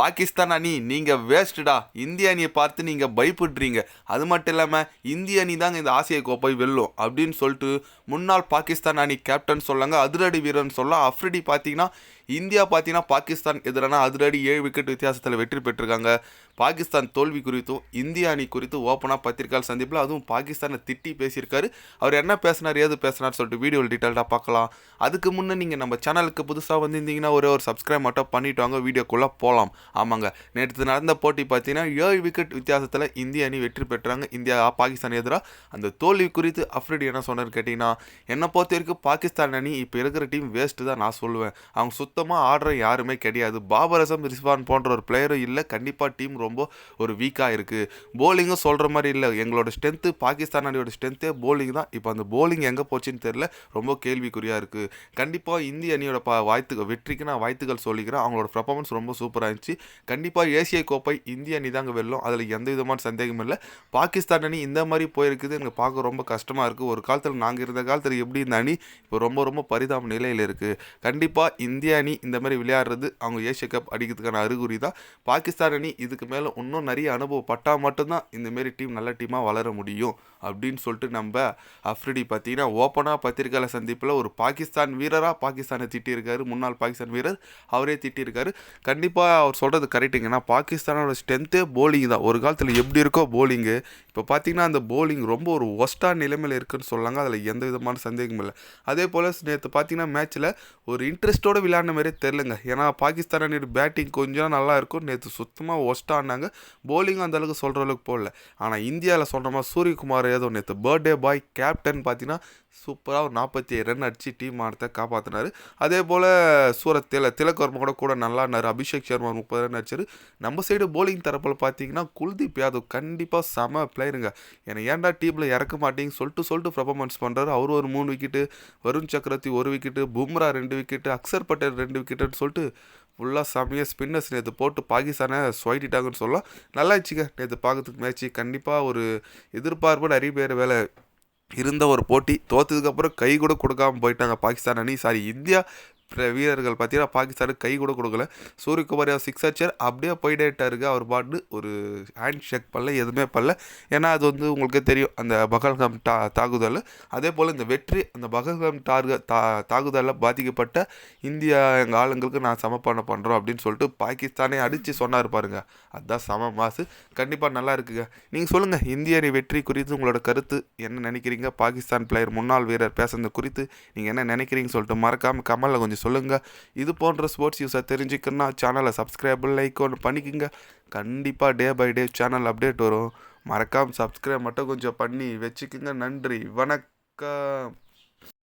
பாகிஸ்தான் அணி நீங்கள் வேஸ்ட்டுடா இந்திய அணியை பார்த்து நீங்கள் பயப்படுறீங்க. அது மட்டும் இல்லாமல் இந்திய அணி தாங்க இந்த ஆசிய கோப்பை வெல்லும் அப்படின்னு சொல்லிட்டு முன்னாள் பாகிஸ்தான் அணி கேப்டன் சொல்லாங்க. அதிரடி வீரன் சொல்ல அஃப்ரிடி பார்த்தீங்கன்னா இந்தியா பார்த்தீங்கன்னா பாகிஸ்தான் எதிரான அதிரடி ஏழு விக்கெட் வித்தியாசத்தில் வெற்றி பெற்றிருக்காங்க. பாகிஸ்தான் தோல்வி குறித்தும் இந்திய அணி குறித்து ஓப்பனாக பத்திரிகையாளர் சந்திப்பில் அதுவும் பாகிஸ்தானை திட்டி பேசியிருக்காரு. அவர் என்ன பேசினார் ஏது பேசினார் சொல்லிட்டு வீடியோவில் டீட்டெயில்டாக பார்க்கலாம். அதுக்கு முன்னே நீங்கள் நம்ம சேனலுக்கு புதுசாக வந்திருந்தீங்கன்னா ஒரே ஒரு சப்ஸ்கிரைப் மட்டும் பண்ணிவிட்டு வாங்க. வீடியோக்குள்ளே போகலாம் ஆமாங்க. நேற்று நடந்த போட்டி பார்த்தீங்கன்னா ஏழு விக்கெட் வித்தியாசத்தில் இந்திய அணி வெற்றி பெற்றாங்க. இந்தியா பாகிஸ்தான் எதிராக அந்த தோல்வி குறித்து அஃப்ரிடி என்ன சொன்னார் கேட்டிங்கன்னா என்னை பொறுத்த வரைக்கும் பாகிஸ்தான் அணி இப்போ இருக்கிற டீம் வேஸ்ட்டு தான் நான் சொல்லுவேன். அவங்க சுத்தமாக ஆடுற யாருமே கிடையாது. பாபர் அசம் ரிஸ்வான் போன்ற ஒரு பிளேயரும் இல்லை. கண்டிப்பாக டீம் ரொம்ப ஒரு வீக்காக இருக்குது போலிங்கும் சொல்கிற மாதிரி இல்லை. எங்களோட ஸ்ட்ரென்த்து பாகிஸ்தான் அணியோட ஸ்ட்ரென்த்தே போலிங் தான். இப்போ அந்த போலிங் எங்கே போச்சுன்னு தெரில ரொம்ப கேள்விக்குறியாக இருக்குது கண்டிப்பாக இந்திய அணியோட பா வாழ்த்துக்கள் வெற்றிக்கு நான் வாழ்த்துக்கள் சொல்லிக்கிறேன். அவங்களோட பர்ஃபார்மன்ஸ் ரொம்ப சூப்பராக இருந்துச்சு. கண்டிப்பாக ஏசிய கோப்பை இந்திய அணி தாங்க வெல்லும். அதில் எந்த விதமான சந்தேகமும் இல்லை. பாகிஸ்தான் அணி இந்த மாதிரி போயிருக்குது. எனக்கு பார்க்க ரொம்ப கஷ்டமாக இருக்குது ஒரு காலத்தில் நாங்கள் இருந்த காலத்தில் எப்படி இந்த அணி இப்போ ரொம்ப ரொம்ப பரிதாப நிலையில் இருக்குது கண்டிப்பாக இந்திய அணி இந்த மாதிரி விளையாடுறது அவங்க ஏசிய கப் அடிக்கிறதுக்கான அறிகுறி தான். பாகிஸ்தான் அணி இதுக்கு மேலே இன்னும் நிறைய அனுபவப்பட்டால் மட்டும்தான் இந்தமாரி டீம் நல்ல டீமாக வளர முடியும். அப்படின்னு சொல்லிட்டு நம்ம அஃப்ரிடி பார்த்தீங்கன்னா ஓப்பனாக பத்திரிகையாளர் சந்திப்பில் ஒரு பாகிஸ்தான் வீரராக பாகிஸ்தானை திட்டியிருக்காரு. முன்னாள் பாகிஸ்தான் வீரர் அவரே திட்டியிருக்காரு. கண்டிப்பாக அவர் சொல்கிறது கரெக்டுங்க ஏன்னா பாகிஸ்தானோட ஸ்ட்ரென்த்தே போலிங் தான். ஒரு காலத்தில் எப்படி இருக்கோ போலிங்கு இப்போ பார்த்தீங்கன்னா அந்த போலிங் ரொம்ப ஒரு ஒஸ்ட்டாக நிலைமையில் இருக்குன்னு சொல்லாங்க. அதில் எந்த விதமான சந்தேகமும் இல்லை. அதே போல் நேற்று பார்த்தீங்கன்னா மேட்ச்சில் ஒரு இன்ட்ரெஸ்ட்டோட விளையாடின மாதிரியே தெரிலங்க ஏன்னா பாகிஸ்தான் அணியோட பேட்டிங் கொஞ்சம் நல்லா இருக்கும். நேற்று சுத்தமாக ஒஸ்டானாங்க போலிங் அந்த அளவுக்கு சொல்கிற அளவுக்கு போடல. ஆனால் இந்தியாவில் சொல்கிற மாதிரி சூரியகுமார் ஏதோ நேற்று பர்த்டே பாய் கேப்டன் பார்த்தீங்கன்னா சூப்பராக ஒரு நாற்பத்தி ஏழு ரன் அடித்து டீம் ஆனத்தை காப்பாற்றினார் அதே போல் சூரத் தில திலக் வர்மா கூட கூட நல்லா இருந்தார் அபிஷேக் சர்மா முப்பது அடிச்சார். நம்ம சைடு போலிங் தரப்பில் பார்த்தீங்கன்னா குல்தீப் யாதவ் கண்டிப்பாக செம பிளேயருங்க ஏன்னா ஏன்டா டீமில் இறக்க மாட்டேங்க சொல்லிட்டு சொல்லிட்டு பர்ஃபார்மன்ஸ் பண்ணுறாரு அவர் ஒரு மூணு விக்கெட்டு வருண் சக்கரவர்த்தி ஒரு விக்கெட்டு பும்ரா ரெண்டு விக்கெட்டு அக்சர் பட்டேல் ரெண்டு விக்கெட்டுன்னு சொல்லிட்டு ஃபுல்லாக செம்மையாக ஸ்பின்னர்ஸ் நேற்று போட்டு பாகிஸ்தானை ஸ்வைட்டிட்டாங்கன்னு சொல்லலாம். நல்லா இருந்துச்சுங்க நேற்று பார்க்கறதுக்கு மேட்ச்சு கண்டிப்பாக ஒரு எதிர்பார்ப்பு நிறைய பேர் வேலை இருந்த ஒரு போட்டி. தோத்ததுக்கப்புறம் கை கூட கொடுக்காம போயிட்டாங்க பாகிஸ்தான் அணி. சாரி இந்தியா வீரர்கள் பார்த்தீங்கன்னா பாகிஸ்தானுக்கு கை கூட கொடுக்கல. சூரியகுமார் சிக்ஸ் அச்சர் அப்படியே போயிட்டேட்டாருங்க அவர் பாட்டு ஒரு ஹேண்ட் ஷேக் பண்ணல எதுவுமே பண்ணல. ஏன்னா அது வந்து உங்களுக்கே தெரியும் அந்த பகல்காம் டா தாக்குதல். அதே போல் இந்த வெற்றி அந்த பகல்காம் டார்க தா தாக்குதலில் பாதிக்கப்பட்ட இந்தியா எங்கள் ஆளுங்களுக்கு நான் சமப்பணம் பண்ணுறோம் அப்படின்னு சொல்லிட்டு பாகிஸ்தானே அடித்து சொன்னார் பாருங்க. அதுதான் சம மாசு. கண்டிப்பாக நல்லா இருக்குங்க. நீங்கள் சொல்லுங்கள் இந்திய அணி வெற்றி குறித்து உங்களோட கருத்து என்ன நினைக்கிறீங்க? பாகிஸ்தான் பிளேயர் முன்னாள் வீரர் பேசுனது குறித்து நீங்கள் என்ன நினைக்கிறீங்கன்னு சொல்லிட்டு மறக்காமல் கமலில் கொஞ்சம் சொல்லுங்கள் இது போன்ற ஸ்போர்ட்ஸ் நியூஸை தெரிஞ்சுக்கணுன்னா சேனலை சப்ஸ்கிரைப் லைக் ஒன்று பண்ணிக்கோங்க. கண்டிப்பாக day by day channel update வரும். மறக்காமல் சப்ஸ்கிரைப் மட்டும் கொஞ்சம் பண்ணி வச்சுக்கோங்க. நன்றி. வணக்கம்.